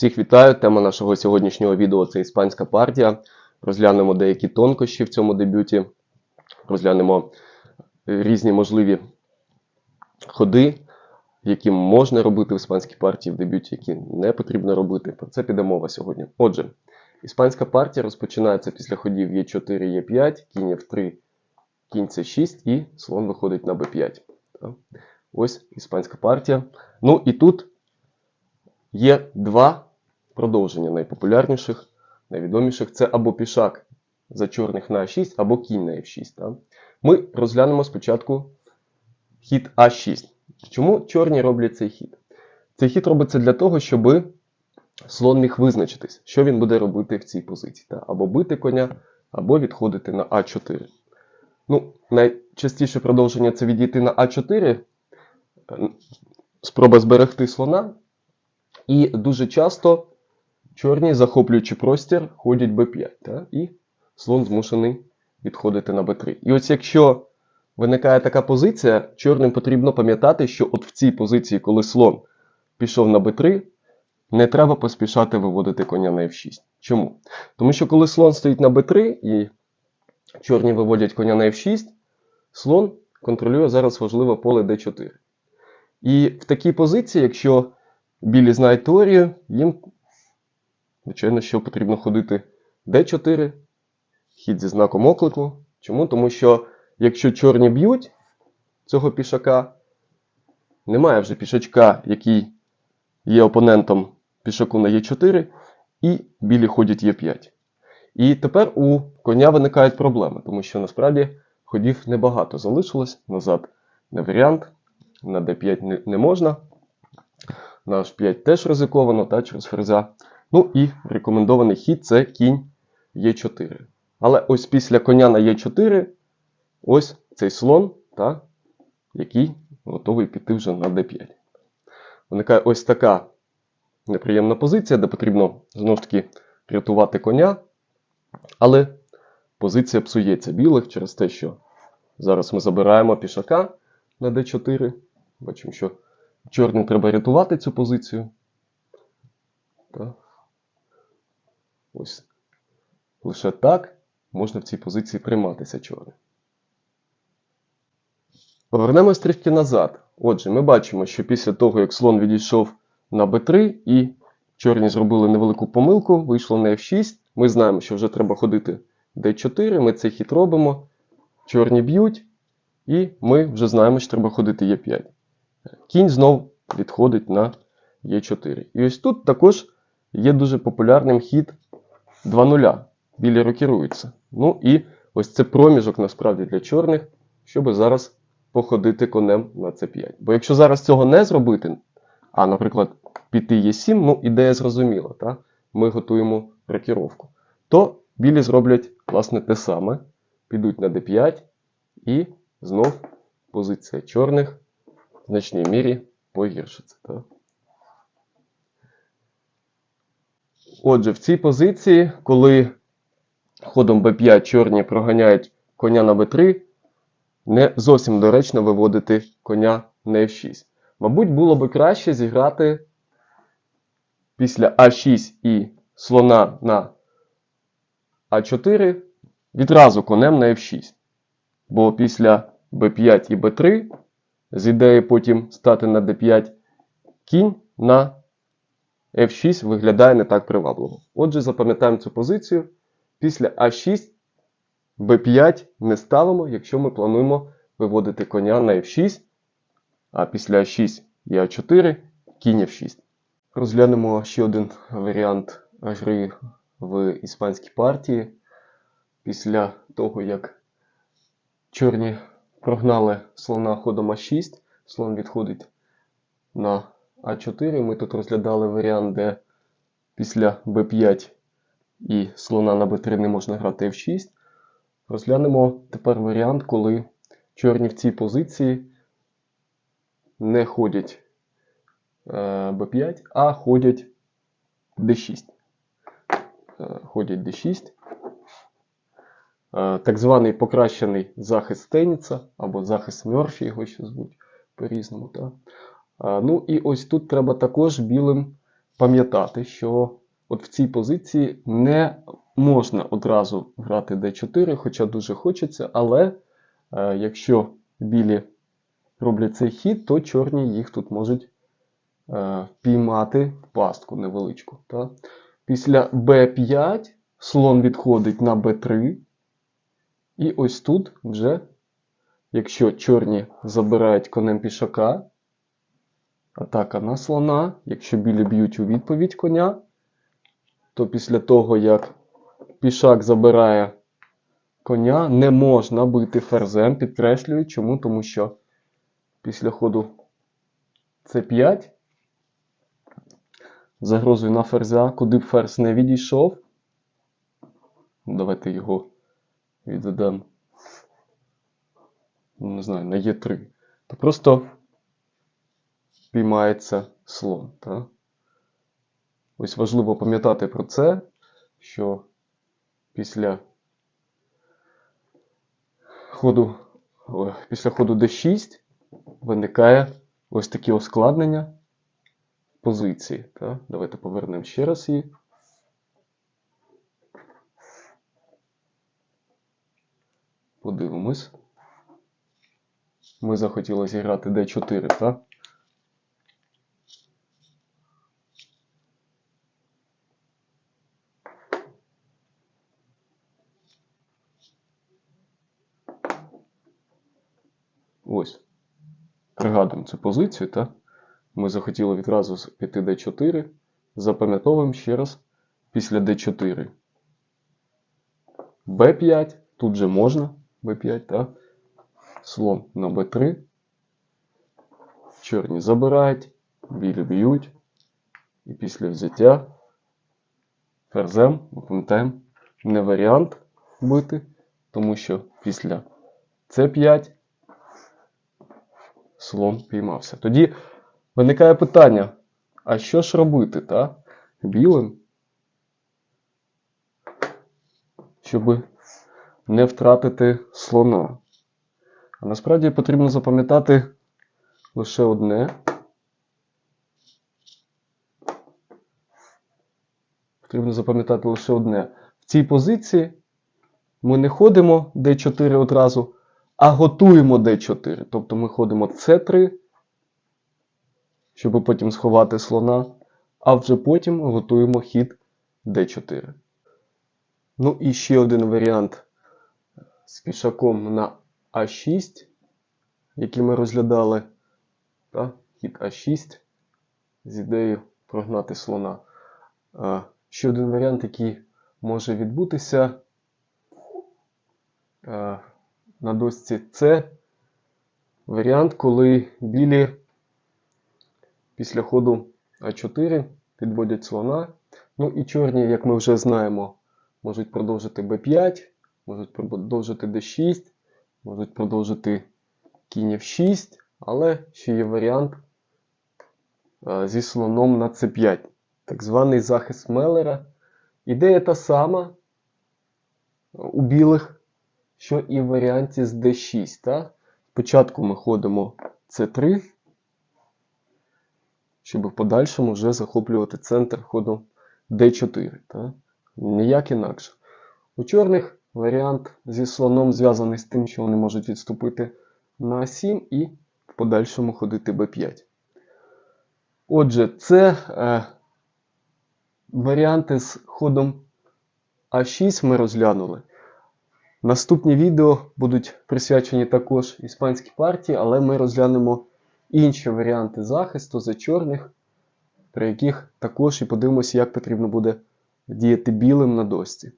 Всіх вітаю! Тема нашого сьогоднішнього відео це іспанська партія. Розглянемо деякі тонкощі в цьому дебюті. Розглянемо е, різні можливі ходи, які можна робити в іспанській партії в дебюті, які не потрібно робити. Про це піде мова сьогодні. Отже, іспанська партія розпочинається після ходів Е4, Е5, кінь F3, кінь С6 і слон виходить на Б5. Ось іспанська партія. Ну і тут є два продовження найпопулярніших, найвідоміших. Це або пішак за чорних на А6, або кінь на F6. Так. Ми розглянемо спочатку хід А6. Чому чорні роблять цей хід? Цей хід робиться для того, щоб слон міг визначитись, що він буде робити в цій позиції. Так? Або бити коня, або відходити на А4. Ну, найчастіше продовження це відійти на А4, спроба зберегти слона. І дуже часто чорні, захоплюючи простір, ходять Б5. Так? І слон змушений відходити на Б3. І ось якщо виникає така позиція, чорним потрібно пам'ятати, що от в цій позиції, коли слон пішов на Б3, не треба поспішати виводити коня на F6. Чому? Тому що коли слон стоїть на Б3 і чорні виводять коня на F6, слон контролює зараз важливе поле D4. І в такій позиції, якщо білі знають теорію, їм, звичайно, що потрібно ходити D4, хід зі знаком оклику. Чому? Тому що якщо чорні б'ють цього пішака, немає вже пішачка, який є опонентом пішаку на Е4, і білі ходять Е5. І тепер у коня виникають проблеми, тому що насправді ходів небагато залишилось. Назад не варіант, на d5 не, можна. На h5 теж ризиковано, та через ферзя. Ну і рекомендований хід це кінь Е4. Але ось після коня на Е4, ось цей слон, та, який готовий піти вже на d5. Виникає ось така неприємна позиція, де потрібно знову ж таки рятувати коня. Але позиція псується білих через те, що зараз ми забираємо пішака на d4. Бачимо, що чорним треба рятувати цю позицію. Так. Ось. Лише так можна в цій позиції прийматися чорним. Повернемось трішки назад. Отже, ми бачимо, що після того, як слон відійшов на b3 і чорні зробили невелику помилку, вийшло на f6. Ми знаємо, що вже треба ходити d4. Ми цей хід робимо. Чорні б'ють, і ми вже знаємо, що треба ходити e5. Кінь знов відходить на e4. І ось тут також є дуже популярним хід 2-0. Білі рокіруються. Ну і ось це проміжок насправді для чорних, щоб зараз походити конем на c5. Бо якщо зараз цього не зробити, а, наприклад, піти Е7, ну, ідея зрозуміла, та? ми готуємо рокіровку, то білі зроблять, власне, те саме. Підуть на d5 і знов позиція чорних в значній мірі погіршиться. Та? Отже, в цій позиції, коли ходом b5 чорні проганяють коня на b3, не зовсім доречно виводити коня на f6. Мабуть, було би краще зіграти після А6 і слона на А4 відразу конем на F6. Бо після Б5 і Б3 з ідеї потім стати на D5 кінь на F6 виглядає не так привабливо. Отже, запам'ятаємо цю позицію. Після А6 Б5 не ставимо, якщо ми плануємо виводити коня на F6, а після А6 і А4 кінь F6. Розглянемо ще один варіант гри в іспанській партії. Після того, як чорні прогнали слона ходом А6, слон відходить на А4. Ми тут розглядали варіант, де після Б5 і слона на Б3 не можна грати F6. Розглянемо тепер варіант, коли чорні в цій позиції не ходять b5, а ходять d6. Ходять d6. Так званий покращений захист Теніца, або захист Мерфі, його ще звуть по-різному. Так? Ну і ось тут треба також білим пам'ятати, що от в цій позиції не можна одразу грати d4, хоча дуже хочеться, але е, якщо білі роблять цей хід, то чорні їх тут можуть е, впіймати в пастку невеличку. Та? Після b5 слон відходить на b3. І ось тут вже, якщо чорні забирають конем пішака, атака на слона, якщо білі б'ють у відповідь коня, то після того, як пішак забирає коня, не можна бити ферзем, підкреслюю. Чому? Тому що після ходу c5 загрозою на ферзя, куди б ферзь не відійшов. Давайте його відведемо, ну, не знаю, на Е3. То просто піймається слон. Та? Ось важливо пам'ятати про це, що після ходу, після ходу d6 виникає ось такі ускладнення позиції. Та? Давайте повернемо ще раз її. Подивимось. Ми захотіли зіграти d4, так? Ось. Пригадуємо цю позицію, так? Ми захотіли відразу піти d4. Запам'ятовуємо ще раз після d4. b5. Тут же можна b5, так? Слон на b3. Чорні забирають, білі б'ють. І після взяття ферзем, ми пам'ятаємо, не варіант бити, тому що після c5 слон піймався. Тоді виникає питання: а що ж робити, та? Білим? Щоб не втратити слона. А насправді потрібно запам'ятати лише одне. Потрібно запам'ятати лише одне. В цій позиції ми не ходимо d4 одразу, а готуємо d4. Тобто ми ходимо c3, щоб потім сховати слона, а вже потім готуємо хід d4. Ну і ще один варіант з пішаком на А6, який ми розглядали. Та? Хід А6 з ідеєю прогнати слона. Ще один варіант, який може відбутися на дошці це варіант, коли білі після ходу А4 підводять слона. Ну і чорні, як ми вже знаємо, можуть продовжити Б5, можуть продовжити Д6, можуть продовжити кінь F6, але ще є варіант зі слоном на С5. Так званий захист Меллера. Ідея та сама у білих, що і в варіанті з D6. Та? Спочатку ми ходимо C3, щоб в подальшому вже захоплювати центр ходу D4. Та? Ніяк інакше. У чорних варіант зі слоном зв'язаний з тим, що вони можуть відступити на А7 і в подальшому ходити b5. Отже, це е, варіанти з ходом А6 ми розглянули. Наступні відео будуть присвячені також іспанській партії, але ми розглянемо інші варіанти захисту за чорних, при яких також і подивимося, як потрібно буде діяти білим на дошці.